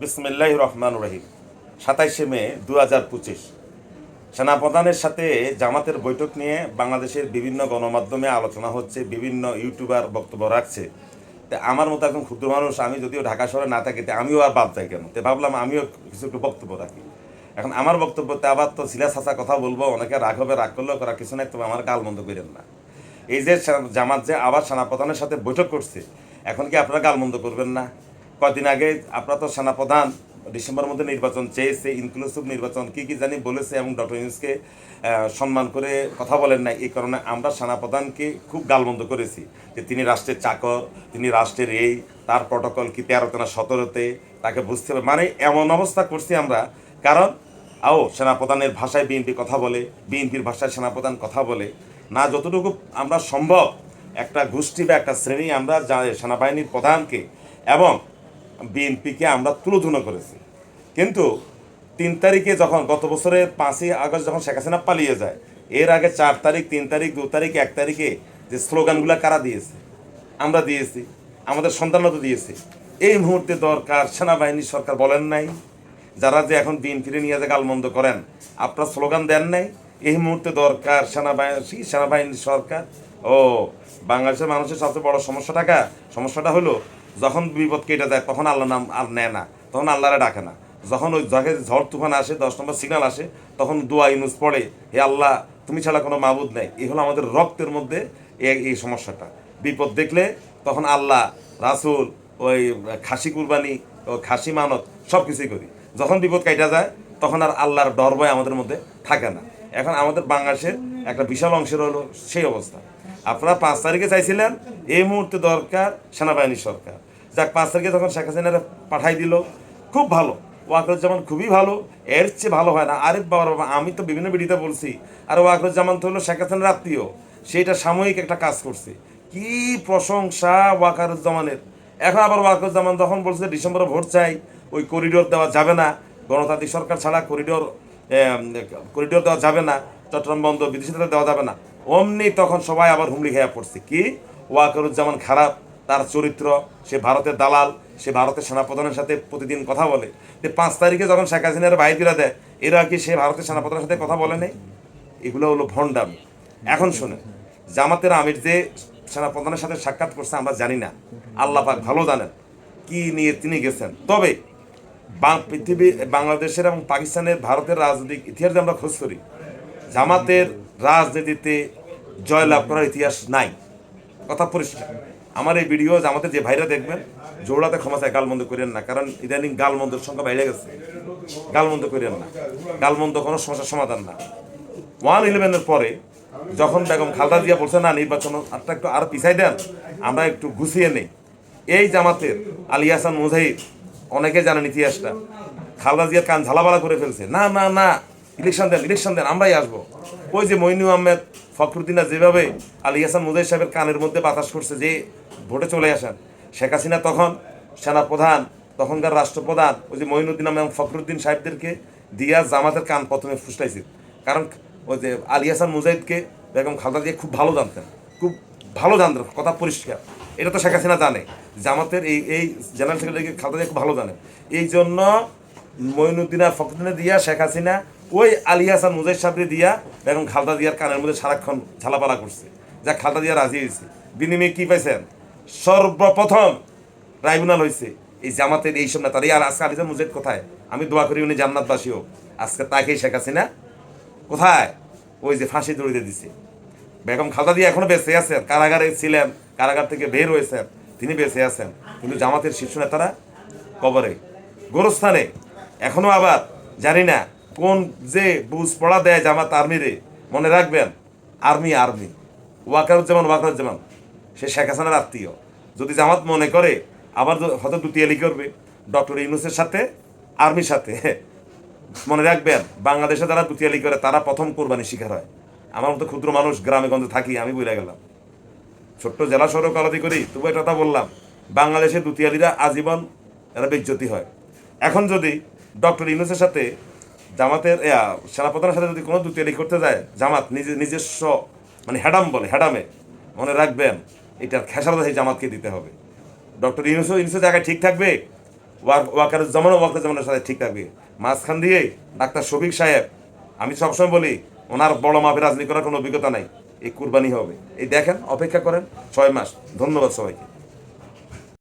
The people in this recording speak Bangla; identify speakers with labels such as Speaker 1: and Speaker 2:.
Speaker 1: বিসমিল্লাহ রহমান রহিম সাতাইশে মে দু হাজার পঁচিশ। সেনাপ্রধানের সাথে জামাতের বৈঠক নিয়ে বাংলাদেশের বিভিন্ন গণমাধ্যমে আলোচনা হচ্ছে, বিভিন্ন ইউটিউবার বক্তব্য রাখছে। তা আমার মতো একজন ক্ষুদ্র মানুষ, আমি যদিও ঢাকা শহরে না থাকি, তা আমিও আর বাদ যাই কেন? তো ভাবলাম আমিও কিছু একটু বক্তব্য রাখি। এখন আমার বক্তব্যতে আবার তো সিলা সাসা কথা বলব, অনেকে রাগ হবে, রাগ করলেও করা কিছু নাই, তবে আমার গাল বন্ধ করেন না। এই যে জামাত যে আবার সেনাপ্রধানের সাথে বৈঠক করছে, এখন কি আপনারা গালমন্দ করবেন না? কদিন আগে আপনারা তো সেনাপ্রধান ডিসেম্বরের মধ্যে নির্বাচন চেয়েছে ইনক্লুসিভ নির্বাচন কি কি জানি বলেছে এবং ডক্টর ইউনুসকে সম্মান করে কথা বলেন না এই কারণে আমরা সেনাপ্রধানকে খুব গালমন্দ করেছি যে তিনি রাষ্ট্রের চাকর, তিনি রাষ্ট্রের এই, তার প্রটোকল কি তেরোতে না সতেরোতে, তাকে বুঝতে হবে। মানে এমন অবস্থা করছি আমরা, কারণ, আও, সেনাপ্রধানের ভাষায় বিএনপি কথা বলে, বিএনপির ভাষায় সেনাপ্রধান কথা বলে, না যতটুকু আমরা সম্ভব একটা গোষ্ঠী বা একটা শ্রেণি আমরা যা সেনাবাহিনীর প্রধানকে এবং বিএনপিকে আমরা তুলোধুনো করেছি। কিন্তু তিন তারিখে যখন, গত বছরের পাঁচই আগস্ট যখন শেখ হাসিনা পালিয়ে যায়, এর আগে চার তারিখ, তিন তারিখ, দু তারিখ, এক তারিখে যে স্লোগানগুলো কারা দিয়েছে? আমরা দিয়েছি, আমাদের সন্তানরা তো দিয়েছে। এই মুহূর্তে দরকার সেনাবাহিনী, সরকার বলেন নাই। যারা যে এখন দিন ফিরে নিয়ে যে গালমন্দ করেন, আপনারা স্লোগান দেন নাই। এই মুহূর্তে দরকার সেনাবাহিনী সেনাবাহিনী সরকার। ও, বাংলাদেশের মানুষের সবচেয়ে বড় সমস্যা টাকা সমস্যাটা হলো যখন বিপদ কেটে যায়, তখন আল্লাহ নাম আর নেয় না, তখন আল্লাহরে ডাকে না। যখন ওই জায়গায় ঝড় তুফান আসে, দশ নম্বর সিগনাল আসে, তখন দোয়া ইনুস পড়ে, হে আল্লাহ, তুমি ছাড়া কোনো মাবুদ নেই। এই হলো আমাদের রক্তের মধ্যে এই সমস্যাটা। বিপদ দেখলে তখন আল্লাহ, রাসুল, ওই খাসি কুরবানি, ও খাসি মানত সব কিছুই করি। যখন বিপদ কাইটা যায়, তখন আর আল্লাহর ডর ভয় আমাদের মধ্যে থাকে না। এখন আমাদের বাংলাদেশের একটা বিশাল অংশের হলো সেই অবস্থা। আপনারা পাঁচ তারিখে চাইছিলেন, এই মুহূর্তে দরকার সেনাবাহিনী সরকার। যাক, পাঁচ তারিখে যখন শেখ হাসিনারা পাঠাই দিল, খুব ভালো। ওয়াকরুজ্জামান খুবই ভালো, এর চেয়ে ভালো হয় না। আরে বাবার, বাবা, আমি তো বিভিন্ন ভিডিওতে বলছি, আর ওয়াকরুজ্জামান তো হলো শেখ হাসিনার আত্মীয় সেইটা সাময়িক একটা কাজ করছে। কি প্রশংসা ওয়াকারুজ্জামানের। এখন আবার ওয়াকরুজ্জামান যখন বলছে, ডিসেম্বরে ভোট চাই, ওই করিডোর দেওয়া যাবে না। গণতান্ত্রিক সরকার ছাড়া করিডোর করিডোর দেওয়া যাবে না, চট্টগ্রাম বন্ধ বিদেশিদের দেওয়া যাবে না। অমনি তখন সবাই আবার হুমড়ি খেয়ে পড়ছে। কি? ওয়াকরুজ্জামান খারাপ, তার চরিত্র, সে ভারতের দালাল, সে ভারতের সেনাপ্রধানের সাথে প্রতিদিন কথা বলে। যে পাঁচ তারিখে যখন শেখ হাসিনার বাইর করে দেয়, এরা কি সে ভারতের সেনাপ্রধানের সাথে কথা বলে নেই? এগুলো হলো ভণ্ডামি। এখন শুনে জামাতের আমির যে সেনাপ্রধানের সাথে সাক্ষাৎ করছে, আমরা জানি না। আল্লাহ পাক ভালো জানেন। কি নিয়ে তিনি গেছেন? তবে পৃথিবী, বাংলাদেশের এবং পাকিস্তানের, ভারতের রাজনৈতিক ইতিহাস আমরা খোঁজ করি। জামাতের রাজনীতিতে জয়লাভ করার ইতিহাস নাই। কথা পরিষ্কার। আমার এই ভিডিও জামাতে যে ভাইরা দেখবেন জোড়াতে ক্ষমা চায়, গালমন্দ করেন না। কারণ ইদানিং গালমন্দের সংখ্যা বাইরে গেছে। গালমন্দ করেন না। গালমন্দ কোনো সমস্যার সমাধান না। ওয়ান ইলেভেনের পরে যখন বেগম খালদা জিয়া বলছে, না, নির্বাচন আরটা একটু আরও পিছাই দেন, আমরা একটু গুছিয়ে নেই। এই জামাতের আলী হাসান মুজাহিদ অনেকে জানেন ইতিহাসটা। খালদা জিয়ার কান ঝালাবালা করে ফেলছে। না না না ইলেকশন দেন ইলেকশন দেন, আমরাই আসব। ওই যে মইনু আহমেদ, ফখরুদ্দিনা যেভাবে আলী হাসান মুজাহিদ সাহেবের কানের মধ্যে বাতাস করছে যে ভোটে চলে আসেন, শেখ হাসিনা তখন সেনাপ্রধান, তখনকার রাষ্ট্রপ্রধান, ওই যে মঈনুদ্দিন আহমেদ ফখরুদ্দিন সাহেবদেরকে দিয়া জামাতের কান প্রথমে ফুসলাইছে। কারণ ওই যে আলী হাসান মুজাহিদকে বেগম খালদা দিয়ে খুব ভালো জানতেন। খুব ভালো জানতেন, কথা পরিষ্কার। এটা তো শেখ হাসিনা জানে। জামাতের এই এই জেনারেল সেক্রেটারিকে খালদা দিয়ে খুব ভালো জানেন এই জন্য মঈনুদ্দিন আর ফখরুদ্দিনে দিয়া, শেখ হাসিনা, ওই আলী হাসান, মুজাহিদ সাহেবরে দিয়া বেগম খালদা দিয়ার কানের মধ্যে সারাক্ষণ ঝালাপালা করছে, যা খালদা দিয়া রাজি হয়েছে। বিনিময়ে কি পাইছেন? সর্বপ্রথম ট্রাইব্যুনাল হয়েছে এই জামাতের এই সব নেতার এই আর আজকে আলিজা মুজাহিদ কোথায়? আমি দোয়া করি উনি জান্নাতবাসী হোক। আজকে তাকেই শেখ হাসিনা কোথায়? ওই যে ফাঁসি দড়িতে দিছে। বেগম খালদা দিয়ে এখনও বেঁচে আছেন, কারাগারে ছিলেন, কারাগার থেকে বের হয়েছেন। তিনি বেঁচে আছেন। কিন্তু জামাতের শীর্ষ নেতারা কবরে। গোরস্থানে। এখনও আবার জানি না কোন যে বুঝ পড়া দেয় জামাত আর্মিরে। মনে রাখবেন, আর্মি আর্মি। ওয়াকারুজ্জামান ওয়াকারুজ্জামান। সে শেখ হাসানের আত্মীয়। যদি জামাত মনে করে, আবার হয়তো দুতিয়ালি করবে। ডক্টর ইউনুসের সাথে, আর্মির সাথে। মনে রাখবেন, বাংলাদেশে যারা দুতিয়ালি করে, তারা প্রথম কোরবানি শিকার হয়। আমার মতো ক্ষুদ্র মানুষ গ্রামে গঞ্জে থাকি, আমি বলে গেলাম। ছোট্ট জেলা সড়ক আলাদি করি তবু একটা কথা বললাম বাংলাদেশে দুতিয়ালিরা আজীবন এরা বিজ্যতি হয়। এখন যদি ডক্টর ইউনুসের সাথে জামাতের সেনাপ্রধানের সাথে যদি কোনো দুতিয়ালি করতে যায়, জামাত নিজে, নিজস্ব মানে হ্যাডাম বলে হ্যাডামে মনে রাখবেন, এটার খেসারত সেই জামাতকে দিতে হবে। ডক্টর ইউনুসও, ইউনুসের জায়গায় ঠিক থাকবে ওয়াকার জামান ওয়াকার জামানের সাথে ঠিক থাকবে। মাঝখান দিয়ে ডাক্তার শফিক সাহেব, আমি সবসময় বলি, ওনার বড় মাপে রাজনীতি করার কোনো অভিজ্ঞতা নাই। এই কুরবানি হবে। এই দেখেন অপেক্ষা করেন ছয় মাস। ধন্যবাদ সবাইকে।